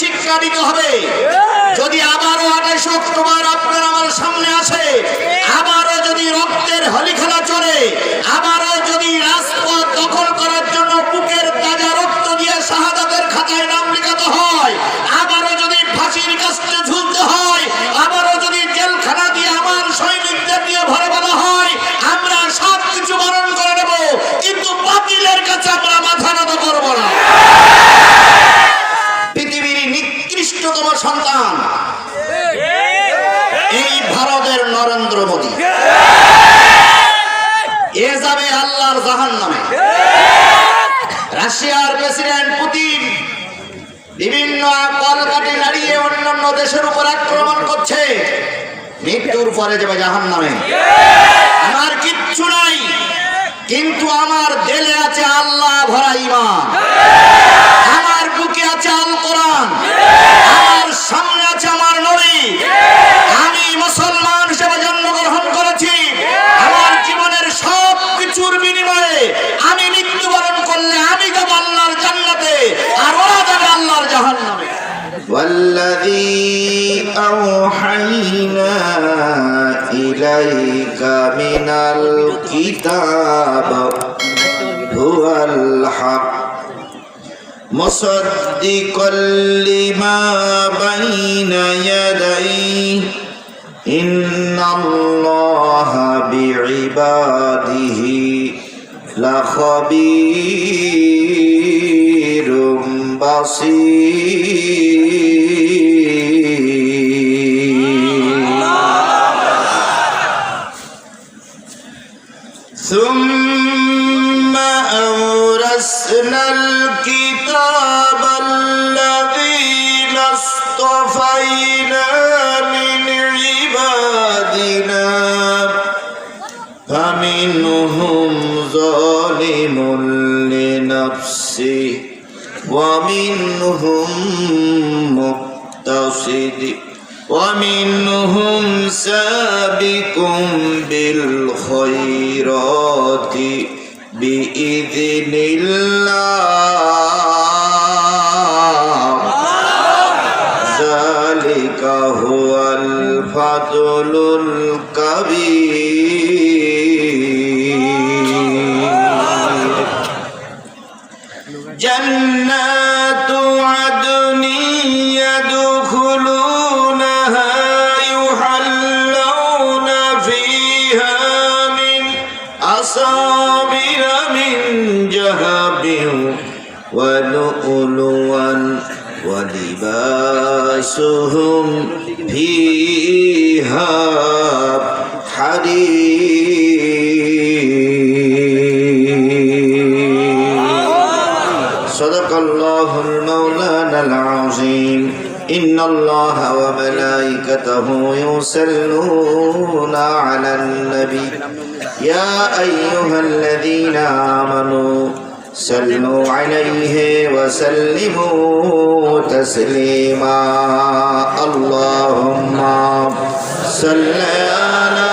শিক্ষা দিতে হবে। যদি আবারও আঠাশ অক্টোবর আপনার আমার সামনে আসে আবারও যদি রক্তের হলি খেলা চলে আবারও যদি রাজপথ দখল করার জন্য বুকের তাজা রক্ত দিয়ে শাহাদাতের খাতায় নাম লেখাতে হয় আবারও যদি ফাঁসির কাছে ঝুলতে হয় আবারও যদি জেলখানা দিয়ে আমার সৈনিকদের দিয়ে ভরে বলা হয় আমরা সব কিছু বরণ করে নেব কিন্তু বাতিলের কাছে আমরা মাথা নত করব না পৃথিবীর নিকৃষ্টতম সন্তান এই ভারতের নরেন্দ্র মোদী এ যাবে আল্লাহর জাহান নামে রাশিয়ার প্রেসিডেন্ট পুতিন বিভিন্ন কলকাটি নাড়িয়ে অন্যান্য দেশের উপর মৃত্যুর পরে যাবে জাহান নামে আমার কিচ্ছু নাই কিন্তু আমার দেলে আছে আল্লাহ ভরা ইমান আমার বুকে আছে আল কোরআন। আমার সামনে আছে আমার নবী। আমি মুসলমান إليك من الكتاب هو الحق مصدقا لما بين يديه إن الله بعباده لخبير بصير بالخيرات بإذن الله ذلك هو الفضل الكبير ولباسهم فيها حرير صدق الله المولانا العظيم. إن الله وملائكته يصلون على النبي. يا أيها الذين آمنوا صلوا عليه وسلموا تسليما اللهم صل على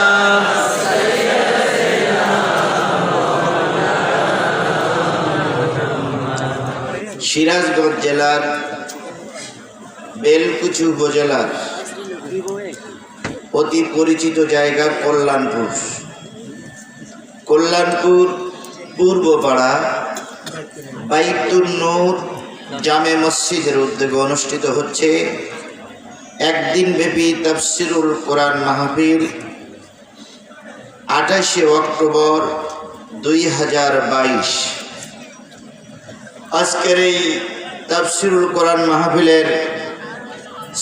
সিরাজগঞ্জ জেলার বেলকুচি উপজেলার অতি পরিচিত জায়গা কল্যাণপুর কল্যাণপুর পূর্বপাড়া বাইতুল নূর জামে মসজিদের উদ্যোগে অনুষ্ঠিত হচ্ছে একদিন ব্যাপী তাফসিরুল কোরআন মাহফিল আঠাশে অক্টোবর দুই হাজার বাইশ। আজকের এই তাফসিরুল কোরআন মাহফিলের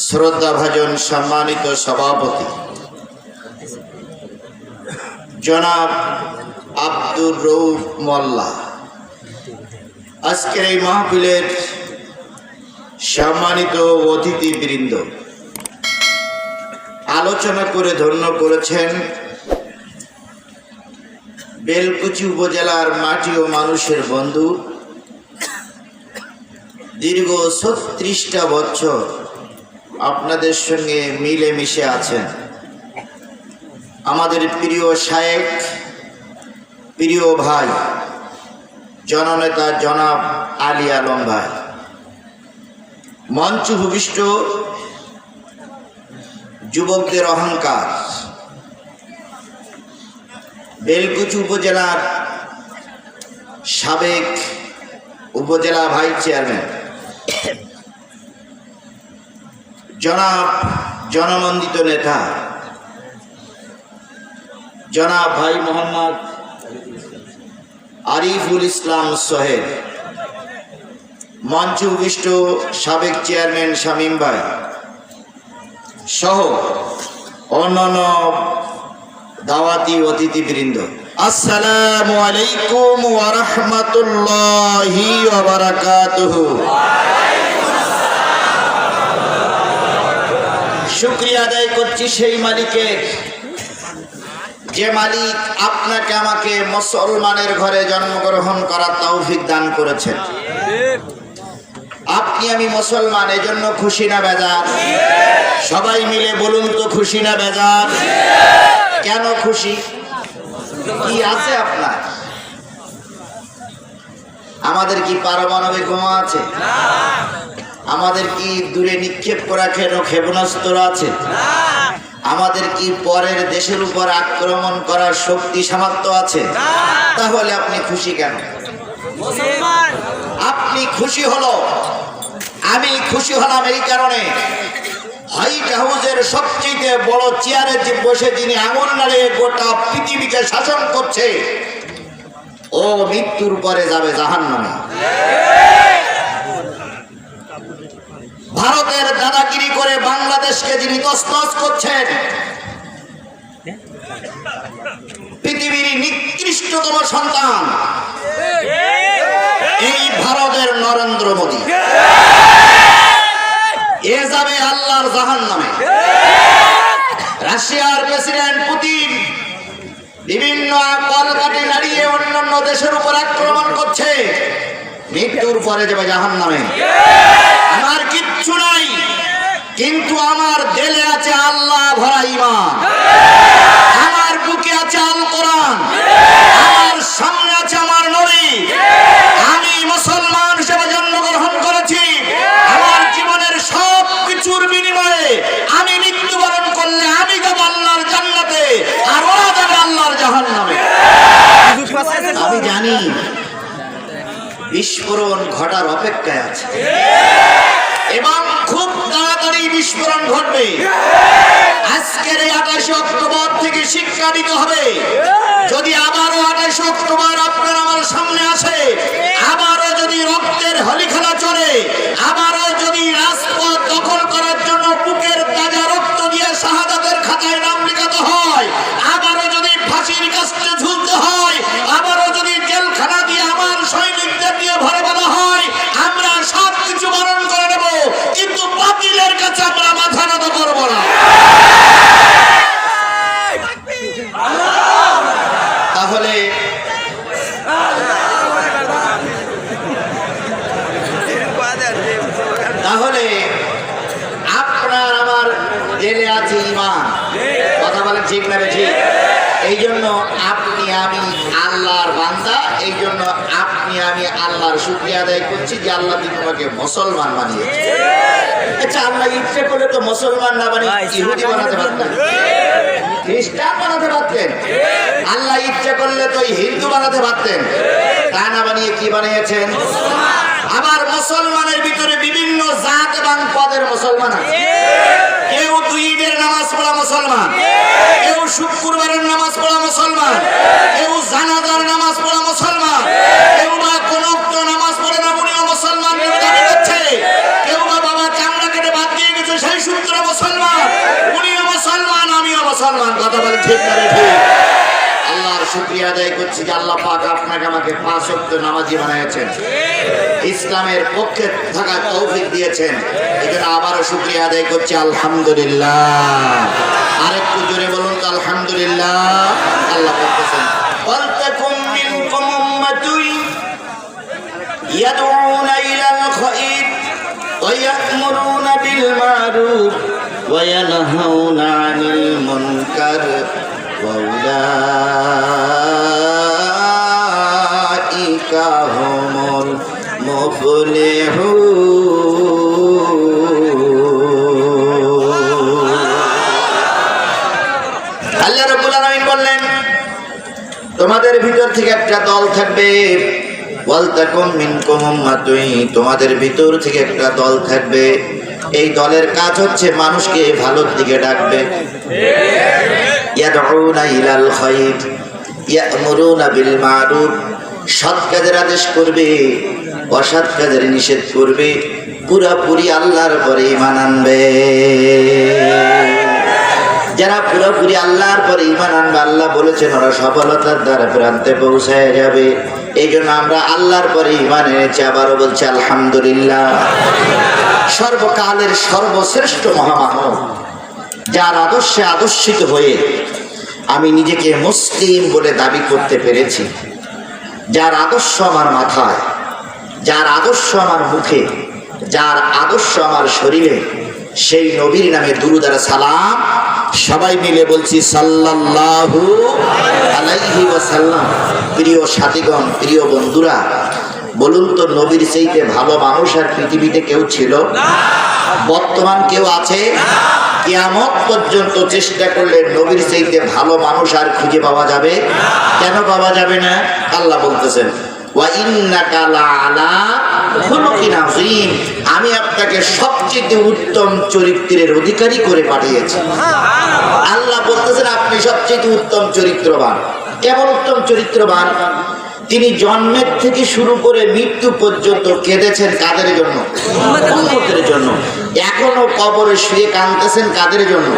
শ্রদ্ধাভাজন সম্মানিত সভাপতি জনাব আব্দুর রৌফ মোল্লা। আজকের এই মাহফিলের সম্মানিত অতিথিবৃন্দ। আলোচনা করে ধন্য করেছেন বেলকুচি উপজেলার মাটি ও মানুষের বন্ধু, দীর্ঘ ছত্রিশটা বছর আপনাদের সঙ্গে মিলেমিশে আছেন। আমাদের প্রিয় শায়েক প্রিয় ভাই জননেতা জনাব আলী আলম ভাই। মঞ্চ ভূমিষ্ঠ যুবকদের অহংকার। বেলকুচি উপজেলার সাবেক উপজেলা ভাইস চেয়ারম্যান। জনাব জননন্দিত নেতা। জনাব ভাই মোহাম্মদ আরিফুল ইসলাম সোহেল। মঞ্চ উপবিষ্ট সাবেক চেয়ারম্যান শামীম ভাই সহ অন্যান্য দাওয়াতি অতিথিবৃন্দ। আসসালামু আলাইকুম ওয়া রাহমাতুল্লাহি ওয়া বারাকাতুহু। শুকরিয়া আদায় করছি সেই মালিকের। যে মালিক আপনাকে আমাকে মুসলমানের ঘরে জন্মগ্রহণ করার তৌফিক দান করেছেন। আপনি আমি মুসলমান, এজন্য খুশি না বেজার? সবাই মিলে বলুন তো, খুশি না বেজার? কেন খুশি? কি আছে আপনার? আমাদের কি পারমাণবিক বোমা আছে? আমাদের কি দূরে নিক্ষেপ করা কেন ক্ষেপণাস্ত্র আছে? আমাদের কি পরের দেশের উপর আক্রমণ করার শক্তি সামর্থ্য আছে? তাহলে আপনি খুশি কেন? আপনি খুশি হলো। আমি খুশি হলাম এই কারণে। হোয়াইট হাউসের সবচেয়ে বড় চেয়ারে যে বসে যিনি আঙুল নাড়িয়ে গোটা পৃথিবীকে শাসন করছে ও মৃত্যুর পরে যাবে জাহান নামে ভারতের দাদাগিরি করে বাংলাদেশকে যিনি তসতস করছেন, পৃথিবীর নিকৃষ্টতম সন্তান, এই ভারতের নরেন্দ্র মোদী। এ যাবে আল্লাহর জাহান নামে রাশিয়ার প্রেসিডেন্ট পুতিন বিভিন্ন কলকাটি নাড়িয়ে অন্যান্য দেশের উপর আক্রমণ করছে। মৃত্যুর পরে যাবে জাহান নামে আমার কিচ্ছু নাই, কিন্তু আমার দেলে আছে আল্লাহ ভরা ইমান আমার বুকে আছে আল কোরআন। আমার সামনে আছে আমার নবী। আমি মুসলমান হিসেবে জন্মগ্রহণ করেছি আমার জীবনের সব কিছুর বিনিময়ে আমি মৃত্যুবরণ করলে আমি যাব আল্লাহর জান্নাতে আর ওরা যাবে আল্লাহর জাহান্নামে আমি জানি বিস্ফোরণ ঘটার অপেক্ষায় আছে। এবং খুব তাড়াতাড়ি বিস্ফোরণ ঘটবে। আজকের এই আঠাশে অক্টোবর থেকে শিক্ষা দিতে হবে। যদি আবারও আঠাশে অক্টোবর আপনার আমার সামনে আসে, আবারও যদি রক্তের হলি খেলা চলে, আবারও যদি রাজপথ দখল করার জন্য বুকের তাজা রক্ত দিয়ে শাহাদাতের খাতায় নাম লেখাতে হয় আবারও যদি ফাঁসির কাছে ঝুলতে হয় আবারও যদি জেলখানা দিয়ে আমার সৈনিকদের দিয়ে ভরে বলা হয় আমরা সব কিছু বরণ করে নেব কিন্তু বাতিলের কাছে আমরা মাথা নত করব না তাহলে তাহলে আপনার আমার জেলে আছে ইমান কথা বলেন ঠিক না বে ঠিক? এই জন্য আপনি আমি আল্লাহর বান্দা এই জন্য আপনি আমি আল্লাহর শুক্রিয়া আদায় করছি যে আল্লাহ তিনি তোমাকে মুসলমান বানিয়েছে। আচ্ছা আল্লাহ ইচ্ছে করলে তো মুসলমান না বানিয়ে ইহুদি বানাতে পারতেন। খ্রিস্টান বানাতে পারতেন। আল্লাহ ইচ্ছে করলে তো হিন্দু বানাতে পারতেন। তা না বানিয়ে কি বানিয়েছেন? আবার মুসলমানের ভিতরে বিভিন্ন জাত এবং পদের মুসলমান আছে। কেউ দুই ঈদের নামাজ পড়া মুসলমান। কেউ শুক্রবারের নামাজ পড়া মুসলমান। কেউ জানাজার নামাজ পড়া মুসলমান। কেউ বা কোন নামাজ পড়ে না উনিও মুসলমান বলে দাবি করছে কেউ বা বাবা চামড়া কেটে বাদ দিয়ে গেছে সেই সূত্র মুসলমান উনিও মুসলমান আমিও মুসলমান কথা বলে ঠিক করে ঠিক আল্লাহর শুক্রিয়া আদায় করছি যে আল্লাহ পাক আপনাকে আমাকে পাঁচ ওয়াক্ত নামাজি বানিয়েছেন ইসলামের পক্ষে থাকার তৌফিক দিয়েছেন এই জন্য আবারও শুক্রিয়া আদায় করছি আলহামদুলিল্লাহ আরেকটু জোরে বলুন তো আলহামদুলিল্লাহ আল্লাহ বলতেছেন وَلْتَكُنْ مِنْكُمْ أُمَّةٌ يَدْعُونَ إِلَى الْخَيْرِ وَيَأْمُرُونَ بِالْمَعْرُوفِ وينهون عن المنكر وأولئك هم المفلحون. আল্লাহ রব্বুল আলামিন বললেন, তোমাদের ভিতর থেকে একটা দল থাকবে। ওয়ালতাকুম মিনকুম উম্মাতুন, তোমাদের ভিতর থেকে একটা দল থাকবে। এই দলের কাজ হচ্ছে মানুষকে ভালোর দিকে ডাকবে। সৎ কাজের আদেশ করবে, অসৎ কাজের নিষেধ করবে, পুরাপুরি আল্লাহর পরে ইমান আনবে। যারা পুরোপুরি আল্লাহর পরে ইমান আনবে, আল্লাহ বলেছেন, ওরা সফলতার দ্বারা প্রান্তে পৌঁছায় যাবে। এই জন্য আমরা আল্লাহর পরে ইমান এনেছি, আবারও বলছি আলহামদুলিল্লাহ। সর্বকালের সর্বশ্রেষ্ঠ মহামানব, যার আদর্শে আদর্শিত হয়ে আমি নিজেকে মুসলিম বলে দাবি করতে পেরেছি। যার আদর্শ আমার মাথায়, যার আদর্শ আমার মুখে, যার আদর্শ আমার শরীরে, সেই নবীর নামে দুরুদার সালাম সবাই মিলে বলছি ওয়াসাল্লাম। প্রিয় সাথীগণ, প্রিয় বন্ধুরা বলুন তো নবীর সেইতে ভালো মানুষ আর পৃথিবীতে কেউ ছিল? বর্তমান কেউ আছে? কেয়ামত পর্যন্ত চেষ্টা করলে নবীর সেইতে ভালো মানুষ আর খুঁজে পাওয়া যাবে? কেন পাওয়া যাবে না? আল্লাহ বলতেছেন আমি আপনাকে সবচেয়ে উত্তম চরিত্রের অধিকারী করে পাঠিয়েছি। আল্লাহ বলতেছেন আপনি সবচেয়ে উত্তম চরিত্রবান। কেমন উত্তম চরিত্রবান? তিনি জন্মের থেকে শুরু করে মৃত্যু পর্যন্ত কেঁদেছেন কাদের জন্য? জন্য। এখনও কবরে শুয়ে কাঁদতেছেন কাদের জন্য?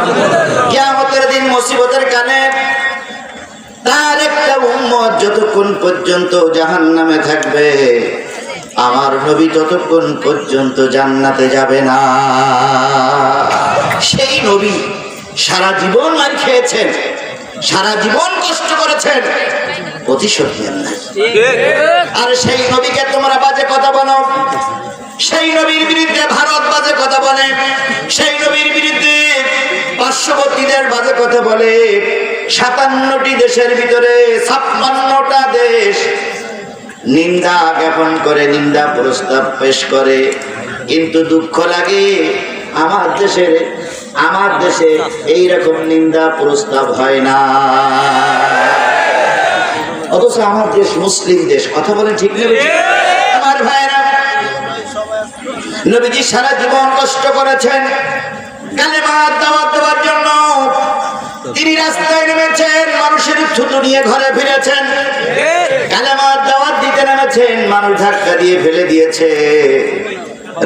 কিয়ামতের দিন মুসিবতের কানে তার একটা উম্মত যতক্ষণ পর্যন্ত জাহান নামে থাকবে, আমার নবী ততক্ষণ পর্যন্ত জান্নাতে যাবে না। সেই নবী সারা জীবন মার খেয়েছেন। সারা জীবন কষ্ট করেছেন। প্রতিশোধ নেন না আর সেই নবীকে তোমরা বাজে কথা বলো। সেই নবীর বিরুদ্ধে ভারত বাজে কথা বলে। সেই নবীর বিরুদ্ধে পার্শ্ববর্তীদের বাজে কথা বলে। সাতান্নটি দেশের ভিতরে ছাপ্পান্নটা দেশ নিন্দা জ্ঞাপন করে, নিন্দা প্রস্তাব পেশ করে। কিন্তু দুঃখ লাগে, আমার দেশের আমার দেশে এই রকম নিন্দা প্রস্তাব হয় না। অথচ আমার দেশ মুসলিম দেশ, কথা বলেন ঠিক নেই আমার ভাইরা নবীজি সারা জীবন কষ্ট করেছেন কালেমার দাওয়াত দেওয়ার জন্য। তিনি রাস্তায় নেমেছেন, মানুষের ছুতো নিয়ে ঘরে ফিরেছেন কালেমার দাওয়াত দিতে নেমেছেন, মানুষ ধাক্কা দিয়ে ফেলে দিয়েছে।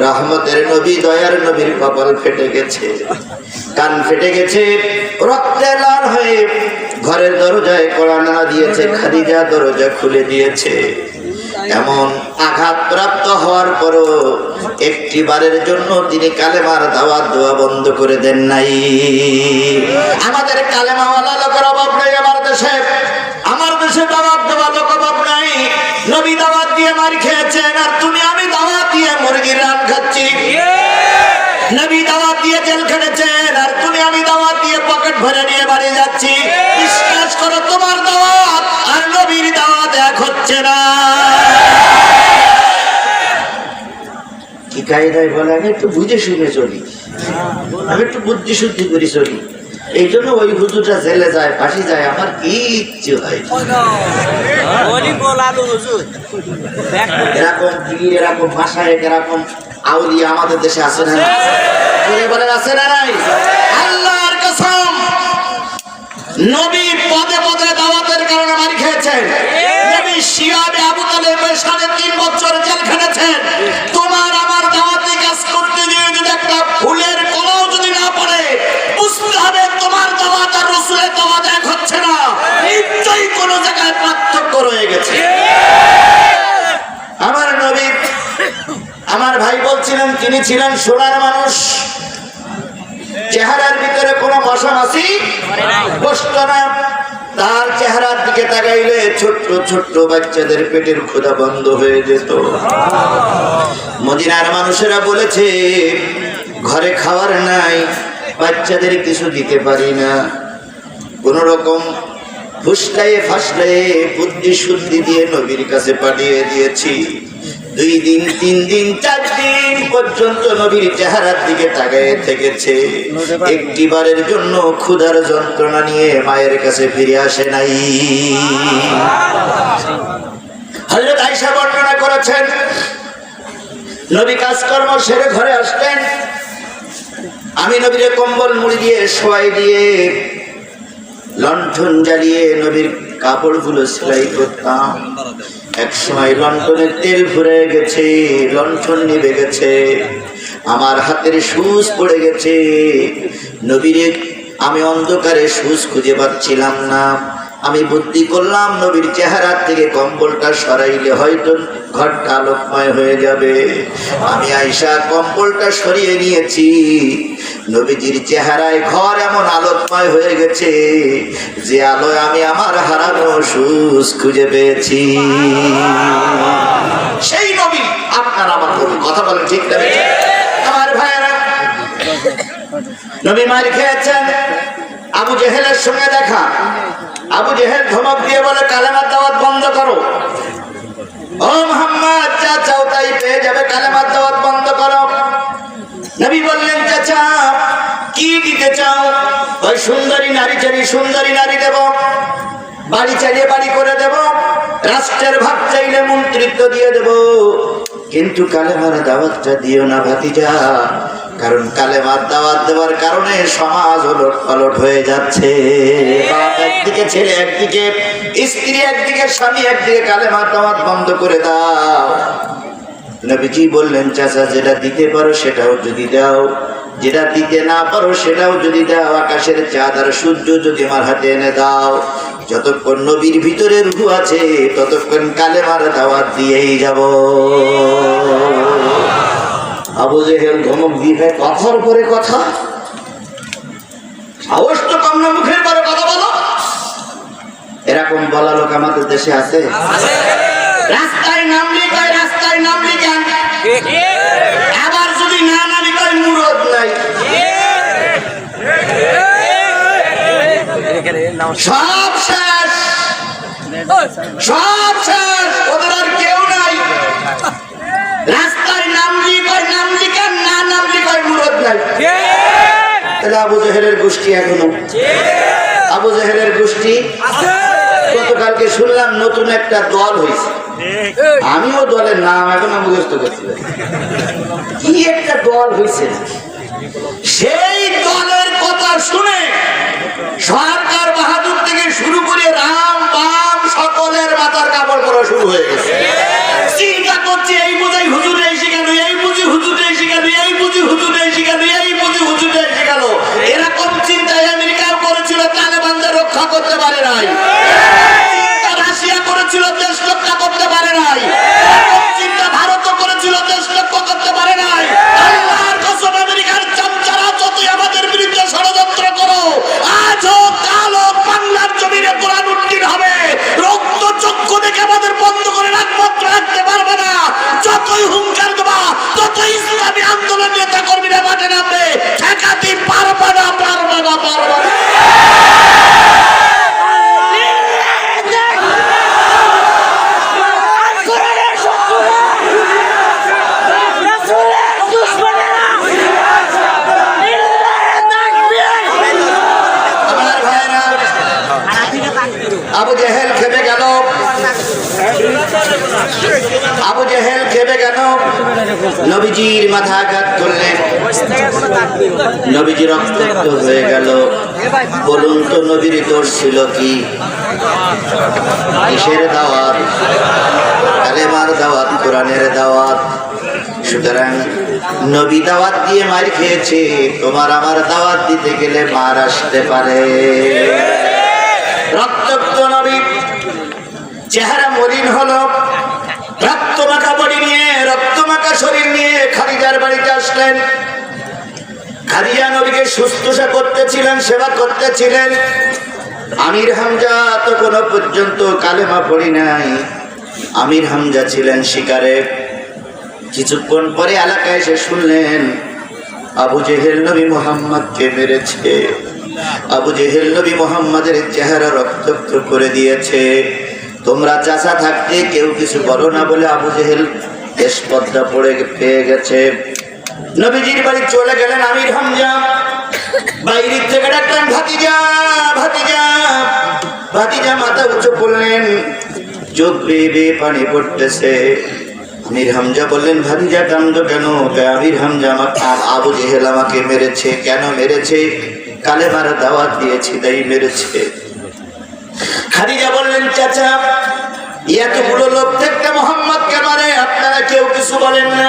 রহমতের নবী, দয়ার নবীর কপাল ফেটে গেছে। কান ফেটে গেছে, রক্তে লাল হয়ে ঘরের দরজায় কড়া নাড়া দিয়েছে, খাদিজা দরজা খুলে দিয়েছে। এমন আঘাত প্রাপ্ত হওয়ার পরও একটি বারের জন্য তিনি কালেমার দাওয়াত দেওয়া বন্ধ করে দেন নাই। আমাদের কালেমাওয়ালা লোকের অভাব নাই, আমার দেশে আমার দেশে দাওয়াত দেওয়া লোক অভাব নাই। নবী দাওয়াত দিয়ে মার খেয়েছেন, আর তুমি, আমি দাওয়াত দিয়ে মুরগির রান খাচ্ছি। নবী দাওয়াত দিয়ে জেল খেটেছেন, আর তুমি, আমি দাওয়াত দিয়ে পকেট ভরে নিয়ে বাড়ি যাচ্ছি। বিশ্বাস করো, তোমার দাওয়াত, আর নবীর দাওয়াত এক হচ্ছে না। কি কায়দায় বলে, আমি একটু বুঝে শুনে চলি। আমি একটু বুদ্ধি শুদ্ধি করি চলি। এই জন্য ওই হুজুরটা জেলে যায়, ফাঁসি যায়, আমার কিচ্ছু হয়। এরকম পীর এরকম ভাষায় এরকম আউলিয়া আমাদের দেশে আছে না? বলেন আছে না নাই? আল্লাহর কসম নবী পদে পদে দাওয়াতের কারণে মারি খেয়েছেন। নবী শিয়াবে আবু তালেবের সাড়ে তিন বছর জেল খেটেছেন তিনি ছিলেন সোনার মানুষ। চেহারার ভিতরে কোনো মশামাছি বসত না। তার চেহারার দিকে তাকাইলে ছোট্ট ছোট্ট বাচ্চাদের পেটের ক্ষুধা বন্ধ হয়ে যেত। মদিনার মানুষেরা বলেছে, ঘরে খাওয়ার নাই, বাচ্চাদের কিছু দিতে পারি না। কোন রকম ফুসলাইয়ে ফাসলাইয়ে বুদ্ধি শুদ্ধি দিয়ে নবীর কাছে পাঠিয়ে দিয়েছি। দুই দিন, তিন দিন, চার দিন পর্যন্ত নবীর চেহারার দিকে তাকায় থেকেছে। একটি বারের জন্য ক্ষুধার যন্ত্রণা নিয়ে মায়ের কাছে ফিরে আসে নাই। হযরত আয়েশা বর্ণনা করেছেন, নবী কাজকর্ম সেরে ঘরে আসতেন আমি নবীর কম্বল মুড়ি দিয়ে শোয়াই দিয়ে লণ্ঠন জ্বালিয়ে নবীর কাপড়গুলো সেলাই করতাম। এক সময় লন্ডনের তেল ফুরে গেছে লন্ঠন নিভে গেছে, আমার হাতের সুচ পড়ে গেছে। নবীর, আমি অন্ধকারে সুচ খুঁজে পাচ্ছিলাম না। আমি বুদ্ধি করলাম, নবীর চেহারা থেকে কম্বলটা সরাইলে হয়তো ঘরটা আলোকময় হয়ে যাবে। আমি আইসা কম্বলটা সরিয়ে নিয়েছি। নবীজির চেহারায় ঘর এমন আলোকময় হয়ে গেছে যে আলোয় আমি আমার হারানো সুস খুঁজে পেয়েছি। সেই নবী, আপনার আমার নবী কথা বলেন ঠিক না? আমার ভাইয়েরা, নবী মার খেয়েছেন, আবু জেহেলের সঙ্গে দেখা। আবু জেহেল ধমক দিয়ে বলে, কালেমার দাওয়াত বন্ধ করো। ও মোহাম্মদ, যা চাও তাই পেয়ে যাবে, কালেমার দাওয়াত বন্ধ করো। নবী বললেন, চাচা, কি দিতে চাও? ওই সুন্দরী নারী চারি সুন্দরী নারী দেব। বাড়ি চালিয়ে বাড়ি করে দেব, রাষ্ট্রের ভাগ চাইলে মন্ত্রিত্ব দিয়ে দেব। কিন্তু কালেমার দাওয়াতটা দিও না, ভাতিজা। কারণ কালেমার দাওয়াত দেওয়ার কারণে সমাজ ওলট পালট হয়ে যাচ্ছে। একদিকে, ছেলে একদিকে, স্ত্রী একদিকে, স্বামী একদিকে কালেমার দাওয়াত বন্ধ করে দাও। নবীজি বললেন, চাচা, যেটা দিতে পারো সেটাও যদি দাও। যেটা দিতে না পারো সেটাও যদি দাও। আকাশের চাঁদ আর সূর্য যদি আমার হাতে এনে দাও। যতক্ষণ নবীর ভিতরে রুহু আছে, ততক্ষণ কালে মারা দাওয়াত দিয়েই যাব। আবু জেহেল ধমক দিয়ে কথার পরে কথা। সাহস তো মুখের পরে কথা বলো। এরকম বলা লোক আমাদের দেশে আছে? রাস্তায় নামলি কয়, রাস্তায় নামলি কেন? আবার যদি না নামি কয়, মুরদ নাই। সব শেষ। সব শেষ। নাই তাহলে আবু জেহেলের গোষ্ঠী এখনও। আবু জেহেলের গোষ্ঠী গতকালকে শুনলাম নতুন একটা দল হয়েছে। আমিও দলের নাম এখনও মুখস্থ করছি কি একটা দল হয়েছে? সেই দলের কথা শুনে সরকার বাহাদুর থেকে শুরু করে রাম বাম সকলের মাথার কাপড় পরা শুরু হয়ে গেছে। চিন্তা করছে এই বোঝাই হুজুর শিখানো এই বুঝি হুজুর শিখানো এই বুঝি হুজুর রক্ষা করতে পারে নাই। রাশিয়া করেছিল দেশ রক্ষা করতে পারে নাই। চিন্তা ভারত করেছিল দেশ রক্ষা করতে পারে নাই। আল্লাহর কসম আমেরিকার চামচারা যতই আমাদের বিরুদ্ধে ষড়যন্ত্র করো আজও কালো বাংলার জমিনে কোরআন উত্তীর্ণ হবে। রক্ত চক্ষু দেখে আমাদের বন্ধ করে রাখমাত্র রাখতে পারবে না যতই হুঙ্কার দেবা ততই ইসলামী আন্দোলন নেতা কর্মীরা মাঠে নামবে ঠেকাতে পারবে না পারবে না পারবে না আমার ভাইরা আবু জেহেল খেপে গেল আবু জেহেল খেপে গেল নবীজির মাথা আঘাত করলেন নবীজি রক্তাক্ত হয়ে গেল বলুন তো নবীর দোষ ছিল কি? কিসের দাওয়াত? কালেমার দাওয়াত, কোরআনের দাওয়াত। সুতরাং নবী দাওয়াত দিয়ে মার খেয়েছে, তোমার আমার দাওয়াত দিতে গেলে মার আসতে পারে। নবী, চেহারা মলিন হলো। রক্ত মাখা বডি নিয়ে, রক্ত মাখা শরীর নিয়ে খারিজার বাড়িতে আসলেন। খাদিজা নবীকে শুশ্রূষা করতেছিলেন, সেবা করতেছিলেন। আমির হামজা তখনও পর্যন্ত কালেমা পড়ি নাই। আমির হামজা ছিলেন শিকারে। কিছুক্ষণ পরে এলাকায় এসে শুনলেন, আবু জেহেল নবী মোহাম্মদকে মেরেছে। আবু জেহেল নবী মোহাম্মদের চেহারা রক্তাক্ত করে দিয়েছে। তোমরা চাষা থাকতে কেউ কিছু বলো না বলে আবু জেহেল স্পর্ধা পড়ে পেয়ে গেছে। নবীজির বাড়ি চলে গেলেন আমির হামজা। বাইরের থেকে ডাকলেন, ভাতিজা ভাতিজা। ভাতিজা মাথা উঁচু করলেন, চোখ বেয়ে পানি পড়তেছে। আমির বললেন কেন? মেরেছে। কেন মেরেছে? কালে মারা মেরেছে। বললেন, চাচা, এতগুলো লোক থেকে মোহাম্মদকে মারে আপনারা কেউ কিছু বলেন না।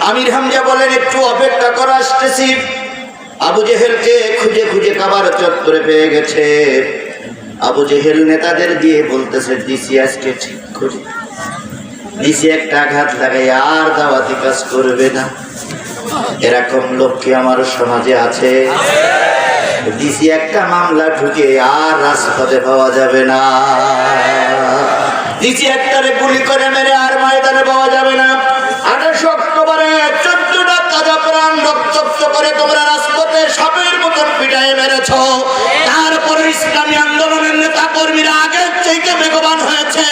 আমির হামজা বলেন, একটু অপেক্ষা করা, আসতেছি। আবু জেহেলকে খুঁজে খুঁজে কাবার চত্বরে পেয়ে গেছে। আবু জেহেল নেতাদের দিয়ে বলতেছে, ডিসি, আজকে ঠিক করি। ডিসি একটা আঘাত লাগাই আর দাওয়াতি কাজ করবে না। এরকম লোক কি আমার সমাজে আছে? ডিসি একটা মামলা ঢুকে আর রাজপথে পাওয়া যাবে না। ডিসি একটারে গুলি করে মেরে আর ময়দানে পাওয়া যাবে না। রক্তাক্ত করে তোমরা রাজপথে সাপের মতন পিটায় মেরেছ। তারপরে ইসলামী আন্দোলনের নেতা কর্মীরা আগের থেকে বেগবান হয়েছে।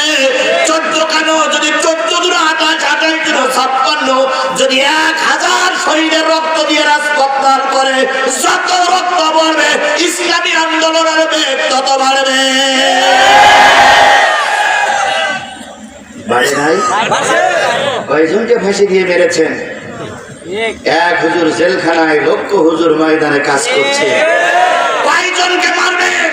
চোদ্দ কেন যদি চোদ্দ দূর আঠাশ আঠাশ দিন ছাপ্পান্ন, যদি এক হাজার শহীদের রক্ত দিয়ে রাজপথ লাল করে, যত রক্ত বাড়বে, ইসলামী আন্দোলনের বেগ তত বাড়বে। বাড়ে নাই? কয়জনকে ফাঁসি দিয়ে মেরেছেন? এক হুজুর জেলখানায় লক্ষ হুজুর ময়দানে কাজ করছে। কয়জনকে মারবেন?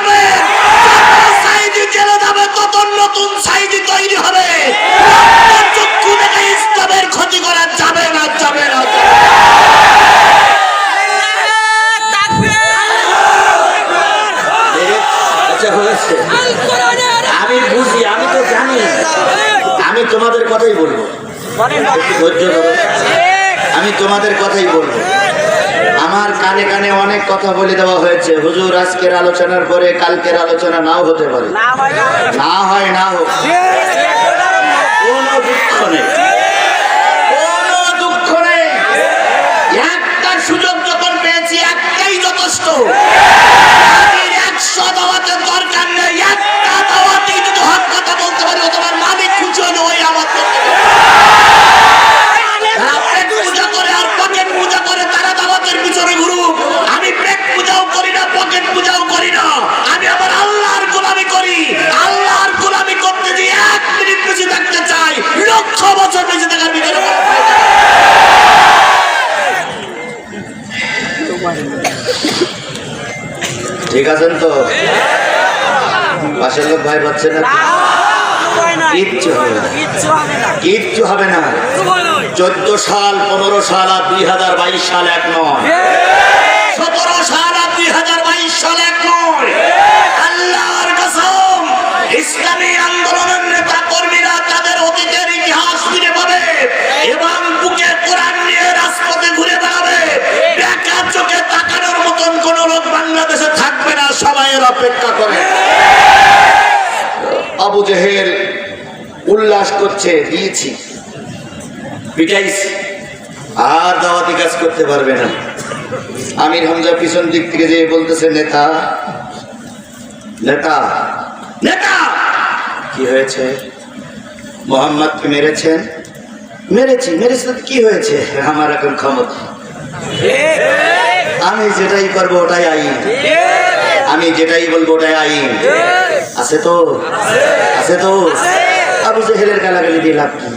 করে যত সাইদি জেলে যাবে তত নতুন সাইদি তৈরি হবে রক্তের চক্ষু দেখে ইসলামের ক্ষতি করা যাবে না যাবে না যাবে না। আচ্ছা হয়েছে আমি বুঝি আমি তো জানি আমি তোমাদের কথাই বলব একটু ধৈর্য ধরো আমি তোমাদের কথাই বলব। আমার কানে কানে অনেক কথা বলে দেওয়া হয়েছে। হুজুর আজকের আলোচনার পরে কালকের আলোচনা নাও হতে পারে। না হয় না হোক। কোনো দুঃখ নেই। কোনো দুঃখ নেই। একটা সুযোগ যখন পেয়েছি একটাই যথেষ্ট। একশো দরকার নেই। ঠিক আছেন তো? পাশের লোক ভাই পাচ্ছে না? কিচ্ছু হবে না। কিচ্ছু হবে না। চোদ্দ সাল পনেরো সাল আর দুই হাজার বাইশ সাল এক নয়। সতেরো সাল আর দুই হাজার অপেক্ষা করে। আবু জেহেল উল্লাস করছে, দিয়েছি। পিটাইছি। আর দাওয়াতি কাজ করতে পারবে না। আমির হামজা পিছন দিক থেকে যে বলতেছে, নেতা নেতা নেতা! কি হয়েছে? মোহাম্মদকে মেরেছেন? মেরেছি মেরেছি কি হয়েছে? আমার এখন ক্ষমতা। আমি যেটাই করব ওটাই আইন। আমি যেটাই বলব ওটাই আইন। আছে তো? আছে তো? আবু জেহেলের গালাগালি দিয়ে লাভ কি?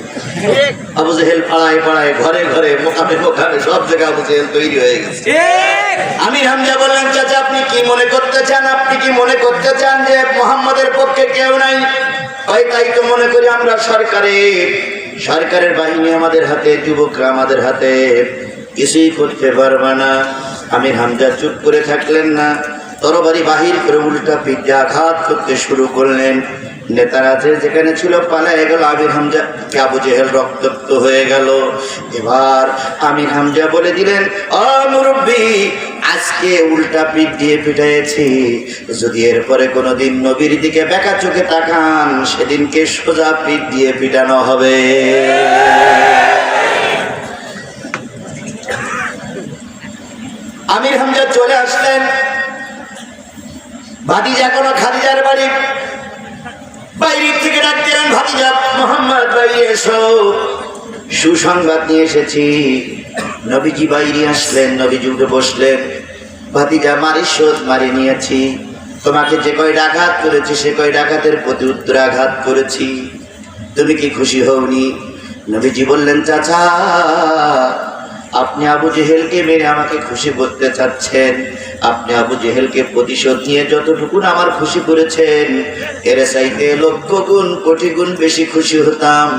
আবু জেহেল পাড়ায় পাড়ায় ঘরে ঘরে মোকামে মোকামে সব জায়গায় আবু জেহেল তৈরি হয়ে গেছে। আমি হামজা বললেন চাচা আপনি কি মনে করতে চান? আপনি কি মনে করতে চান যে মোহাম্মদের পক্ষে কেউ নাই? ওই তাই তো মনে করি আমরা সরকারে সরকারের বাহিনী আমাদের হাতে যুবকরা আমাদের হাতে। কিছুই করতে পারবে না। আমি হামজা চুপ করে থাকলেন না। তরবারি বাহির করে উল্টা পিঠে আঘাত করতে শুরু করলেন। নেতারা যে যেখানে ছিল পালায় গেল। আমির হামজা আবু জেহেল রক্তাক্ত হয়ে গেল। এবার আমির হামজা বলে দিলেন ও মুরব্বী, আজকে উল্টা পিঠ দিয়ে পিটাইছি। যদি এরপরে কোনোদিন নবীর দিকে বেকা চোখে তাকান, সেদিনকে সোজা পিঠ দিয়ে পিটানো হবে। আমির হামজা চলে আসলেন। ভাতিজা কোনো খাদিজার বাড়ি? বাইরে থেকে ডাক দিলেন ভাতিজা, মোহাম্মদ বাইরে এসো। সুসংবাদ নিয়ে এসেছি। নবীজি বাইরে আসলেন, নবীজি উঠে বসলেন। ভাতিজা মারি শোধ মারি নিয়েছি। তোমাকে যে কয়টা আঘাত করেছি, সে কয়টা আঘাতের প্রতি উত্তর আঘাত করেছি। তুমি কি খুশি হওনি? নবীজি বললেন, চাচা, আপনি আবু জেহেলকে মেরে আমাকে খুশি করতে চাচ্ছেন। আপনি আবু জেহেলকে প্রতিশোধ নিয়ে যতটুকুন আমার খুশি করেছেন, এর চাইতে লক্ষ গুণ, কোটি গুণ বেশি খুশি হতাম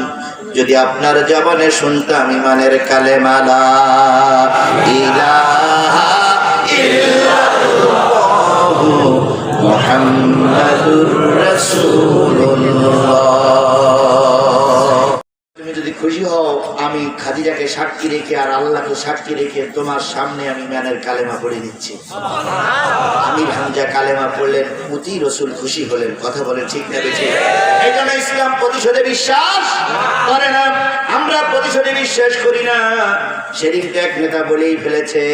যদি আপনার জবানে শুনতাম ইমানের ইলাহা ইল্লাল্লাহু মুহাম্মাদুর যদি খুশি হও, আমি খাদিজাকে সাক্ষী রেখে আর আল্লাহকে সাক্ষী রেখে তোমার সামনে আমি ম্যানের কালেমা পড়ে দিচ্ছি আমির হামজা কালেমা পড়লেন পুতি রসুল খুশি হলেন, কথা বলেন ঠিক না বেশি এই জন্য ইসলাম প্রতিশোধে বিশ্বাস করে না, আমরা প্রতিশোধে বিশ্বাস করি না। সেদিন এক নেতা বলেই ফেলেছে,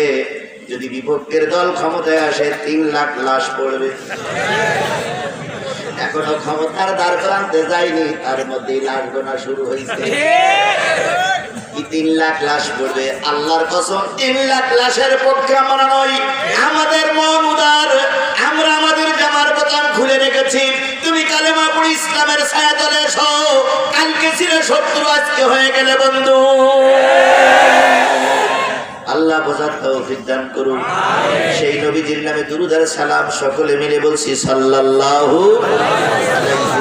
যদি বিপক্ষের দল ক্ষমতায় আসে তিন লাখ লাশ পড়বে। এখনও ক্ষমতার দ্বার প্রান্তে যায়নি তার মধ্যেই লাশ গোনা শুরু হয়েছে। তিন লাখ লাশ পড়বে? আল্লাহর কসম তিন লাখ লাশের পক্ষে আমরা নই। আমাদের মন উদার আমরা আমাদের জামার বোতাম খুলে রেখেছি। তুমি কালেমা পড়ি ইসলামের ছায়া তলে এসো। কালকে ছিল শত্রু আজকে হয়ে গেলে বন্ধু। আল্লাহ বোঝার তৌফিক দান করুন। সেই নবীজির নামে দুরুদার সালাম সকলে মিলে বলছি সাল্লাল্লাহু আলাইহি